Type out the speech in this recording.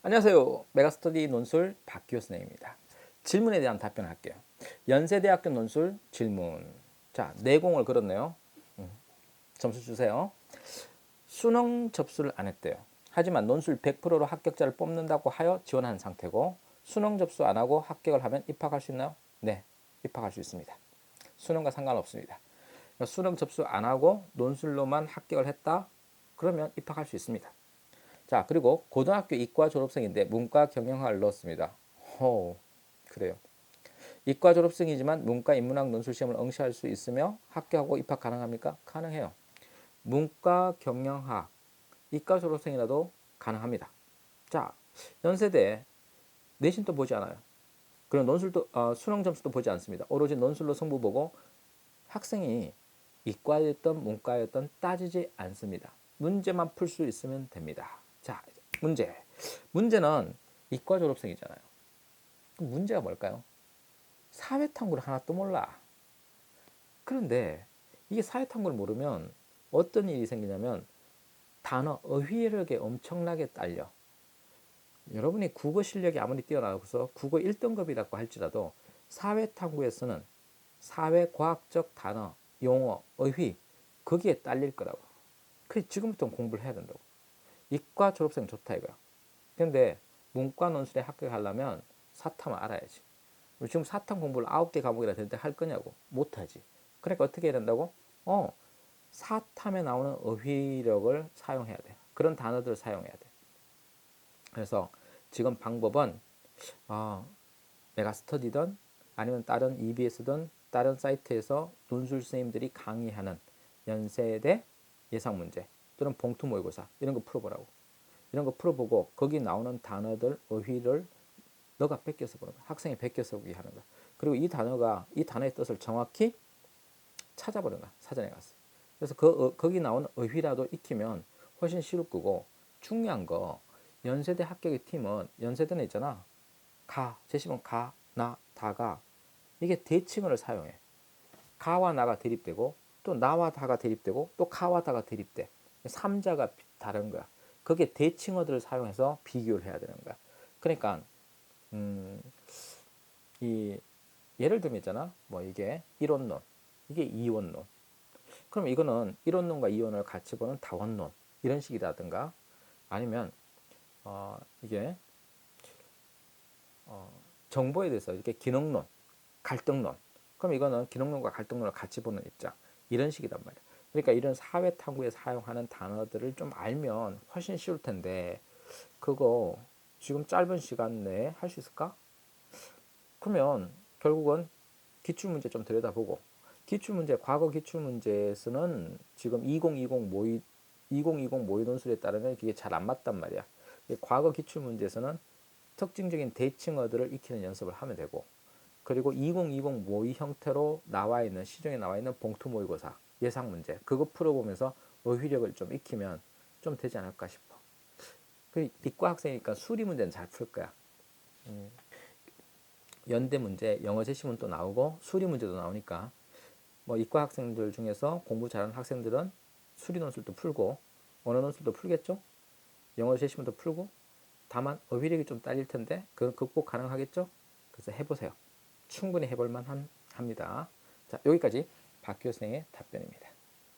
안녕하세요. 메가스터디 논술 박기호 선생입니다. 질문에 대한 답변을 할게요. 연세대학교 논술 질문. 자, 내공을 걸었네요. 음, 점수 주세요. 수능 접수를 안 했대요. 하지만 논술 100%로 합격자를 뽑는다고 하여 지원한 상태고 수능 접수 안 하고 합격을 하면 입학할 수 있나요? 네, 입학할 수 있습니다. 수능과 상관없습니다. 그러니까 수능 접수 안 하고 논술로만 합격을 했다? 그러면 입학할 수 있습니다. 자, 그리고 고등학교 이과 졸업생인데 문과 경영학을 넣었습니다. 호, 그래요. 이과 졸업생이지만 문과 인문학 논술 시험을 응시할 수 있으며 합격하고 입학 가능합니까? 가능해요. 문과 경영학 이과 졸업생이라도 가능합니다. 자, 연세대 내신도 보지 않아요. 그리고 논술도 어, 수능 점수도 보지 않습니다. 오로지 논술로 승부 보고 학생이 이과였던 문과였던 따지지 않습니다. 문제만 풀 수 있으면 됩니다. 자, 문제. 문제는 이과 졸업생이잖아요. 그럼 문제가 뭘까요? 사회탐구를 하나도 몰라. 그런데 이게 사회탐구를 모르면 어떤 일이 생기냐면 단어 어휘력에 엄청나게 딸려. 여러분이 국어 실력이 아무리 뛰어나서 국어 1등급이라고 할지라도 사회탐구에서는 사회과학적 단어, 용어, 어휘 거기에 딸릴 거라고. 그 지금부터 공부를 해야 된다고. 이과 졸업생 좋다 이거야. 근데 문과 논술에 합격하려면 사탐을 알아야지. 지금 사탐 공부를 아홉 개 과목이라 되는데 할 거냐고 못하지. 그러니까 어떻게 해야 된다고? 어 사탐에 나오는 어휘력을 사용해야 돼. 그런 단어들을 사용해야 돼. 그래서 지금 방법은 어, 메가스터디든 아니면 다른 EBS든 다른 사이트에서 논술 선생님들이 강의하는 연세대 예상 문제 또는 봉투 모의고사 이런 거 풀어보라고. 이런 거 풀어보고 거기 나오는 단어들 어휘를 너가 베껴서 보는 거야. 학생이 베껴서 보기 하는 거야. 그리고 이 단어가 이 단어의 뜻을 정확히 찾아보는 거야. 사전에 가서. 그래서 그 어, 거기 나온 어휘라도 익히면 훨씬 쉬울 거고 중요한 거 연세대 합격의 팀은 연세대는 있잖아. 가 제시문 가, 나, 다가 이게 대칭어를 사용해. 가와 나가 대립되고 또 나와 다가 대립되고 또 가와 다가 대립돼. 삼자가 다른 거야. 그게 대칭어들을 사용해서 비교를 해야 되는 거야. 그러니까 음, 이 예를 들면 있잖아. 뭐 이게 이론론, 이게 이원론. 그럼 이거는 이론론과 이원을 같이 보는 다원론 이런 식이라든가 아니면 어, 이게 어, 정보에 대해서 이렇게 기능론, 갈등론. 그럼 이거는 기능론과 갈등론을 같이 보는 입장 이런 식이단 말이야. 그러니까 이런 사회 탐구에 사용하는 단어들을 좀 알면 훨씬 쉬울 텐데 그거 지금 짧은 시간 내에 할 수 있을까? 그러면 결국은 기출 문제 좀 들여다보고 기출 문제 과거 기출 문제에서는 지금 2020 모의 2020 모의 논술에 따르면 이게 잘 안 맞단 말이야. 과거 기출 문제에서는 특징적인 대칭어들을 익히는 연습을 하면 되고 그리고 2020 모의 형태로 나와 있는 시중에 나와 있는 봉투 모의고사 예상 문제 그거 풀어보면서 어휘력을 좀 익히면 좀 되지 않을까 싶어. 그 이과 학생이니까 수리 문제는 잘 풀 거야. 음. 연대 문제, 영어 제시문 또 나오고 수리 문제도 나오니까 뭐 이과 학생들 중에서 공부 잘하는 학생들은 수리 논술도 풀고 언어 논술도 풀겠죠. 영어 제시문도 풀고 다만 어휘력이 좀 딸릴 텐데 그건 극복 가능하겠죠. 그래서 해보세요. 충분히 해볼 만합니다. 자 여기까지 박교생의 답변입니다.